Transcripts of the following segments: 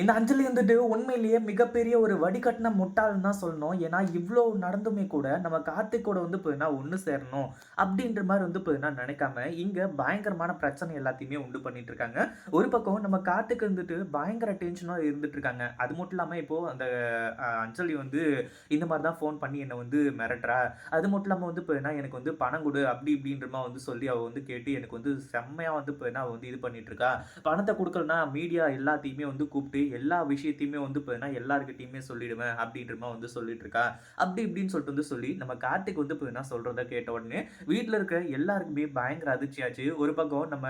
இந்த அஞ்சலி வந்துட்டு உண்மையிலேயே மிகப்பெரிய ஒரு வடிகட்டின முட்டாள்னு தான் சொல்லணும். ஏன்னா இவ்வளோ நடந்துமே கூட நம்ம கார்த்திக் கூட வந்து போதுன்னா ஒன்று சேரணும் அப்படின்ற மாதிரி வந்து போதுன்னா நினைக்காம இங்கே பயங்கரமான பிரச்சனை எல்லாத்தையுமே உண்டு பண்ணிட்டு இருக்காங்க. ஒரு பக்கம் நம்ம கார்த்திக் வந்துட்டு பயங்கர டென்ஷனாக இருந்துட்டு இருக்காங்க. அது மட்டும் இல்லாமல் இப்போ அந்த அஞ்சலி வந்து இந்த மாதிரி தான் ஃபோன் பண்ணி என்னை வந்து மிரட்டுறா. அது மட்டும் இல்லாமல் வந்து போதுன்னா எனக்கு வந்து பணம் கொடு அப்படி இப்படின்ற மாதிரி வந்து சொல்லி அவள் வந்து கேட்டு எனக்கு வந்து செம்மையாக வந்து போதுன்னா அவள் வந்து இது பண்ணிட்டு இருக்கா. பணத்தை கொடுக்கலன்னா மீடியா எல்லாத்தையுமே வந்து கூப்பிட்டு எல்லா விஷயத்தையுமே வந்து பார்த்தீங்கன்னா எல்லாருக்கிட்டையுமே சொல்லிடுவேன் அப்படின்ற மாதிரி வந்து சொல்லிட்டு இருக்கா அப்படி இப்படின்னு சொல்லிட்டு வந்து சொல்லி நம்ம கார்த்திக் வந்து பார்த்தீங்கன்னா சொல்கிறத கேட்ட உடனே வீட்டில் இருக்கிற எல்லாருக்குமே பயங்கர அதிர்ச்சியாச்சு. ஒரு பக்கம் நம்ம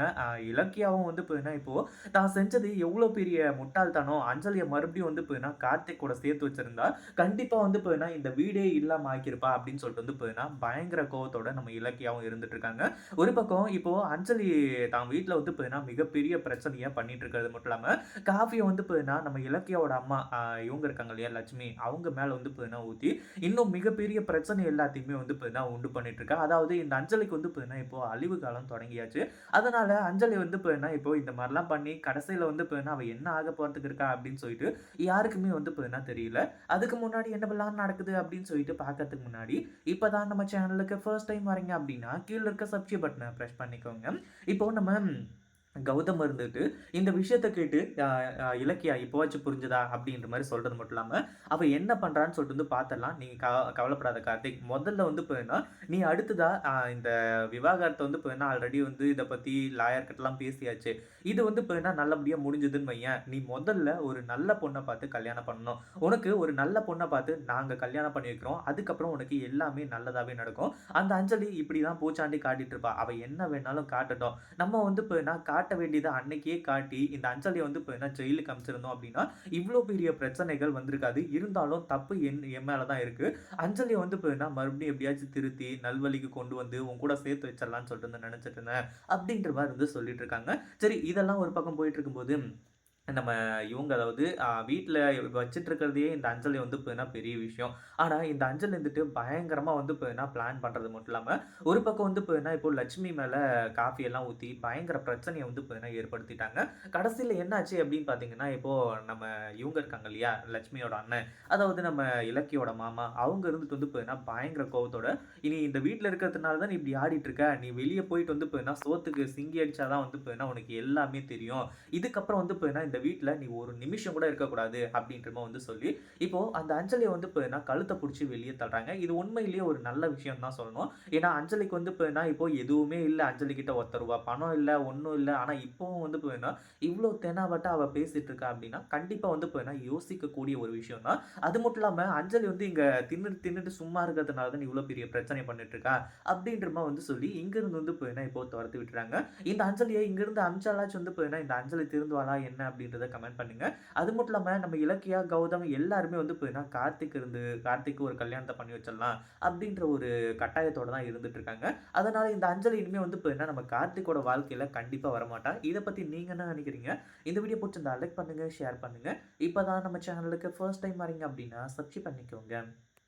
இலக்கியாவும் வந்து பார்த்தீங்கன்னா இப்போது தான் செஞ்சது எவ்வளோ பெரிய முட்டாள்தானோ அஞ்சலியை மறுபடியும் வந்து பார்த்தீங்கன்னா கார்த்திக் கூட சேர்த்து வச்சிருந்தா கண்டிப்பாக வந்து பார்த்தீங்கன்னா இந்த வீடே இல்லாமல் ஆக்கியிருப்பா அப்படின்னு சொல்லிட்டு வந்து பார்த்தீங்கன்னா பயங்கர கோவத்தோட நம்ம இலக்கியாவும் இருந்துட்டு இருக்காங்க ஒரு பக்கம் இப்போ அஞ்சலி தான் வீட்டில் வந்து பார்த்தீங்கன்னா மிகப்பெரிய பிரச்சனையாக பண்ணிட்டு இருக்கிறது மட்டும் இல்லாமல் காஃபியை வந்து பார்த்தீங்கன்னா நம்ம இலக்கியாவோட அம்மா இவங்க இருக்காங்க இல்லையா லட்சுமி அவங்க மேலே வந்து பார்த்தீங்கன்னா ஊற்றி இன்னும் மிகப்பெரிய பிரச்சனை எல்லாத்தையுமே வந்து பார்த்தீங்கன்னா உண்டு பண்ணிட்டு இருக்கா அதாவது இந்த அஞ்சலிக்கு வந்து பார்த்தீங்கன்னா இப்போ அழிவு காலம் தொடங்கியாச்சு. அதனால அஞ்சலி வந்து பார்த்தீங்கன்னா இப்போ இந்த மாதிரிலாம் பண்ணி கடைசியில் வந்து பார்த்தீங்கன்னா அவள் என்ன ஆக போகிறதுக்கு இருக்கா அப்படின்னு சொல்லிட்டு யாருக்குமே வந்து பார்த்தீங்கன்னா தெரியல. அதுக்கு முன்னாடி என்னவெல்லாம் நடக்குது அப்படின்னு சொல்லிட்டு பார்க்கறதுக்கு முன்னாடி இப்போ தான் நம்ம சேனலுக்கு ஃபர்ஸ்ட் டைம் வரீங்க அப்படின்னா கீழே இருக்க சப்ஸ்கிரைப் பட்டனை ப்ரெஸ் பண்ணிக்கோங்க. இப்போ நம்ம கௌதம் இருந்துட்டு இந்த விஷயத்தை கேட்டு இலக்கியா இப்போவாச்சும் புரிஞ்சுதா? அப்படின்ற மாதிரி சொல்றது மட்டும் இல்லாமல் அவள் என்ன பண்ணுறான்னு சொல்லிட்டு வந்து பார்த்துடலாம் நீங்கள் க கவலைப்படாத கார்த்திக் முதல்ல வந்து போயின்னா நீ அடுத்ததா இந்த விவாகரத்தை வந்து போயின்னா ஆல்ரெடி வந்து இதை பற்றி லாயர்கிட்டலாம் பேசியாச்சு. இது வந்து போயின்னா நல்லபடியாக முடிஞ்சதுன்னு வையன். நீ முதல்ல ஒரு நல்ல பொண்ணை பார்த்து கல்யாணம் பண்ணணும். உனக்கு ஒரு நல்ல பொண்ணை பார்த்து நாங்கள் கல்யாணம் பண்ணி வைக்கிறோம் அதுக்கப்புறம் உனக்கு எல்லாமே நல்லதாகவே நடக்கும். அந்த அஞ்சலி இப்படி தான் பூச்சாண்டி காட்டிட்டு இருப்பா. அவள் என்ன வேணாலும் காட்டட்டும். நம்ம வந்து போயின்னா காட்டு காட்ட வேண்டியதை அன்னைக்கே காட்டி இந்த அஞ்சலியை வந்து இப்போ என்ன ஜெயிலுக்கு அமிச்சிருந்தோம் அப்படின்னா இவ்வளோ பெரிய பிரச்சனைகள் வந்திருக்காது. இருந்தாலும் தப்பு என் என் மேலே தான் இருக்குது அஞ்சலியை வந்து இப்போ என்ன மறுபடியும் எப்படியாச்சும் திருத்தி நல்வழிக்கு கொண்டு வந்து உன் கூட சேர்த்து வச்சிடலாம்னு சொல்லிட்டு வந்து நினச்சிட்டு இருந்தேன். அப்படின்ற மாதிரி வந்து சொல்லிட்டு இருக்காங்க. சரி இதெல்லாம் ஒரு பக்கம் போயிட்டு இருக்கும்போது நம்ம இவங்க அதாவது வீட்டில் வச்சிட்டு இந்த அஞ்சலி வந்து போயின்னா பெரிய விஷயம். ஆனால் இந்த அஞ்சல் வந்துட்டு பயங்கரமாக வந்து போயின்னா பிளான் பண்ணுறது மட்டும் இல்லாமல் ஒரு பக்கம் வந்து போயின்னா இப்போ லட்சுமி மேலே காஃபி எல்லாம் ஊற்றி பயங்கர பிரச்சனையை வந்து போயின்னா ஏற்படுத்திட்டாங்க. கடைசியில் என்னாச்சு அப்படின்னு பார்த்தீங்கன்னா இப்போது நம்ம இவங்க இருக்காங்க இல்லையா லட்சுமியோட அண்ணன். அதாவது நம்ம இலக்கியோட மாமா அவங்க இருந்துட்டு வந்து போயின்னா பயங்கர கோபத்தோட இனி இந்த வீட்டில் இருக்கிறதுனால தான் இப்படி ஆடிட்டு இருக்க நீ வெளியே போயிட்டு வந்து போயின்னா சோத்துக்கு சிங்கி அடிச்சாதான் வந்து போயின்னா உனக்கு எல்லாமே தெரியும். இதுக்கப்புறம் வந்து போயின்னா இந்த வீட்டில் நீ ஒரு நிமிஷம் கூட இருக்கக்கூடாது அப்படின்ற மாதிரி வந்து சொல்லி இப்போது அந்த அஞ்சலியை வந்து இப்போ என்ன கழுத்தை பிடிச்சி வெளியே தள்ளுறாங்க. இது உண்மையிலேயே ஒரு நல்ல விஷயம் தான் சொல்லணும். ஏன்னா அஞ்சலிக்கு வந்து இப்போ என்ன இப்போ எதுவுமே இல்லை. அஞ்சலி கிட்ட ஒருத்தர் ரூபா பணம் இல்லை ஒன்றும் இல்லை. ஆனால் இப்போவும் வந்து இப்போ என்ன இவ்வளோ தெனாவட்ட அவள் பேசிகிட்டு இருக்கா அப்படின்னா கண்டிப்பாக வந்து இப்போ என்ன யோசிக்கக்கூடிய ஒரு விஷயம் தான். அது மட்டும் இல்லாமல் அஞ்சலி வந்து இங்கே தின்னுட்டு தின்னுட்டு சும்மா இருக்கிறதுனால தான் இவ்வளோ பெரிய பிரச்சனை பண்ணிட்டு இருக்கா? அப்படின்ற மாதிரி வந்து சொல்லி இங்கிருந்து வந்து இப்போ என்ன இப்போ துரத்து விட்டுறாங்க. இந்த அஞ்சலியை இங்கிருந்து அமிச்சாலாச்சும் வந்து இப்போ என்ன இந்த அஞ்சலி திருந்துவாளா என்ன அப்படின்னு அப்படின்றத கமெண்ட் பண்ணுங்க. அது மட்டும் இல்லாமல் நம்ம இலக்கியா கௌதம் எல்லாருமே வந்து போயின்னா கார்த்திக் இருந்து கார்த்திக்கு ஒரு கல்யாணத்தை பண்ணி வச்சிடலாம் அப்படின்ற ஒரு கட்டாயத்தோட தான் இருந்துட்டு இருக்காங்க. அதனால இந்த அஞ்சலி இனிமே வந்து போயின்னா நம்ம கார்த்திக்கோட வாழ்க்கையில கண்டிப்பாக வரமாட்டா. இதை பற்றி நீங்கள் என்ன நினைக்கிறீங்க? இந்த வீடியோ பிடிச்சிருந்தா லைக் பண்ணுங்க ஷேர் பண்ணுங்க. இப்போ தான் நம்ம சேனலுக்கு ஃபர்ஸ்ட் டைம் வரீங்க அப்படின்னா சப்ஸ்கிரைப் பண்ணிக்கோங்க.